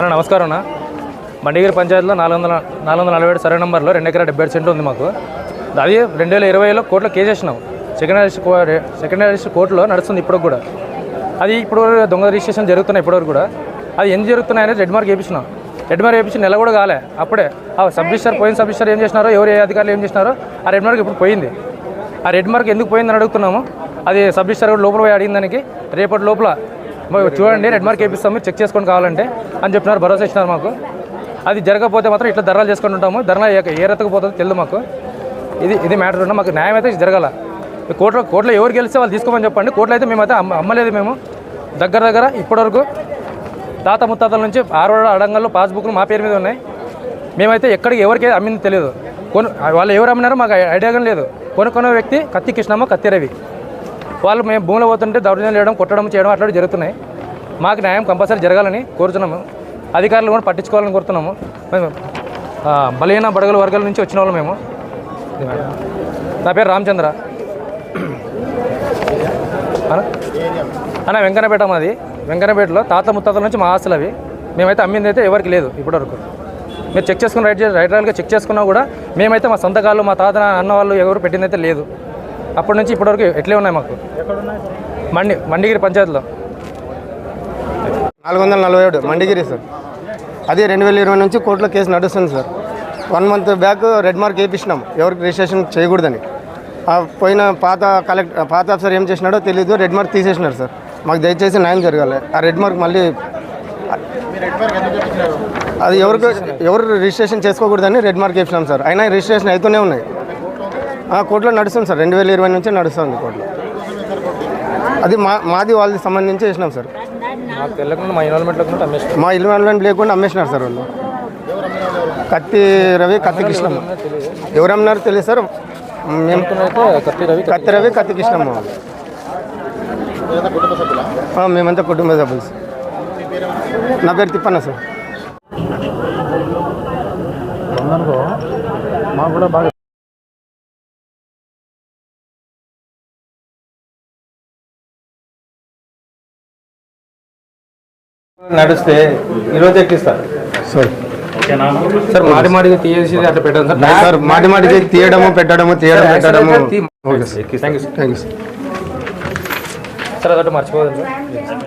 అన్న నమస్కారం అన్న. మండిగిరి పంచాయతీలో నాలుగు వందల నాలుగు వందల నలభై ఏడు సర్వే నెంబర్లో రెండు ఎకరా డెబ్బై సెంట్లు ఉంది మాకు. అది రెండు వేల ఇరవైలో కోర్టులో కేసు వేసినాం. సెకండ్ రిజిస్టర్ సెకండ్ రిజిస్టర్ కోర్టులో నడుస్తుంది ఇప్పుడు కూడా. అది ఇప్పుడు దొంగ రిజిస్ట్రేషన్ జరుగుతున్నాయి ఇప్పటివరకు కూడా. అది ఎందుకు జరుగుతున్నాయని రెడ్ మార్క్ వేయించినాం రెడ్ మార్క్ వేయించి నెల కూడా కాలే. అప్పుడే ఆ సబ్ రిజిస్టర్ పోయిన సబ్ రిజిస్టర్ ఏం చేసినారో ఎవరు ఏ అధికారులు ఏం చేసినారో ఆ రెడ్ మార్క్ ఇప్పుడు పోయింది. ఆ రెడ్ మార్క్ ఎందుకు పోయిందని అడుగుతున్నాము. అది సబ్ రిజిస్టర్ కూడా లోపల పోయి అడిగిన దానికి రేపటి లోపల మరి చూడండి రెడ్ మార్క్ వేపిస్తాము మీరు చెక్ చేసుకొని కావాలంటే అని చెప్పినారు భరోసా ఇచ్చినారు మాకు. అది జరగకపోతే మాత్రం ఇట్లా ధరలు చేసుకొని ఉంటాము. ధర్నా ఏ- రతకపోతుందో తెలియదు మాకు. ఇది ఇది మ్యాటర్ ఉన్నా మాకు న్యాయం అయితే జరగాల. కోర్టులో కోర్టులో ఎవరు గెలిస్తే వాళ్ళు తీసుకోమని చెప్పండి. కోర్టులో అయితే మేమైతే అయితే అమ్మలేదు మేము. దగ్గర దగ్గర ఇప్పటివరకు తాత ముత్తాతల నుంచి ఆరు అడంగల్లో పాస్బుక్లు మా పేరు మీద ఉన్నాయి. మేమైతే ఎక్కడికి ఎవరికి అమ్మింది తెలియదు కొను వాళ్ళు ఎవరు అమ్మినారో మాకు ఐడియా కానీ లేదు. కొనుక్కున్న వ్యక్తి కత్తి కృష్ణమ్మ కత్తి రవి. వాళ్ళు మేము భూమిలో పోతుంటే దౌర్జన్యం చేయడం కొట్టడం చేయడం అట్లా జరుగుతున్నాయి. మాకు న్యాయం కంపల్సరీ జరగాలని కోరుతున్నాము అధికారులు కూడా పట్టించుకోవాలని కోరుతున్నాము. మేము బలహీన బడగల వర్గాల నుంచి వచ్చిన వాళ్ళు మేము. నా పేరు రామచంద్ర. అన్న? వెంకన్నపేట మాది. వెంకన్నపేటలో తాత ముత్తాతల నుంచి మా ఆస్తులు అవి. మేమైతే అమ్మింది అయితే ఎవరికి లేదు ఇప్పటివరకు. మీరు చెక్ చేసుకుని రైట్ చే- రైట్ చెక్ చేసుకున్నా కూడా మేమైతే మా సొంత కాళ్ళు మా తాత అన్న వాళ్ళు ఎవరు పెట్టింది అయితే లేదు. అప్పటి నుంచి ఇప్పటివరకు ఎట్లే ఉన్నాయి మాకు? మండి మండిగిరి పంచాయతీలో. నాలుగు వందల నలభై ఏడు మండిగిరి సార్. అదే రెండు వేల ఇరవై నుంచి కోర్టులో కేసు నడుస్తుంది sir. One month back red mark వేయించినాం ఎవరికి రిజిస్ట్రేషన్ చేయకూడదని. ఆ పోయిన పాత కలెక్ట్ పాత ఆఫీసర్ ఏం చేసినాడో తెలియదు రెడ్ మార్క్ తీసేసినారు సార్. మాకు దయచేసి న్యాయం జరగాలి. ఆ రెడ్ మార్క్ మళ్ళీ అది ఎవరికి ఎవరు రిజిస్ట్రేషన్ చేసుకోకూడదని రెడ్ మార్క్ వేసినాం సార్. అయినా రిజిస్ట్రేషన్ అవుతూనే ఉన్నాయి. కోర్టులో నడుస్తుంది సార్ రెండు వేల ఇరవై నుంచి నడుస్తుంది కోర్టులో అది మా మాది వాళ్ళకి సంబంధించి వేసినాం సార్. మా ఇన్వాల్వ్మెంట్ లేకుండా అమ్మేస్తాం మా ఇన్వాల్వ్మెంట్ లేకుండా అమ్మేసినారు సార్ వాళ్ళు. కత్తి రవి కత్తి కృష్ణమ్మ. ఎవరు అమ్మినారో తెలియదు సార్. మేము కత్తి రవి కత్తి రవి కత్తి కృష్ణమ్మ మేమంతా కుటుంబ సభ్యులు సార్. నా పేరు తిప్పన్న సార్. మాకు కూడా బాగా నడిస్తే ఈరోజు ఎక్కిస్తారు సార్ సార్ మాడి మాడిగా తీసేసి అట్లా పెట్టాను సార్. సార్ మాటి మాటికి తీయడము పెట్టడము తీయడం పెట్టడము. Okay sir thank you sir thank you sir sir అదొకటి మర్చిపోదండి సార్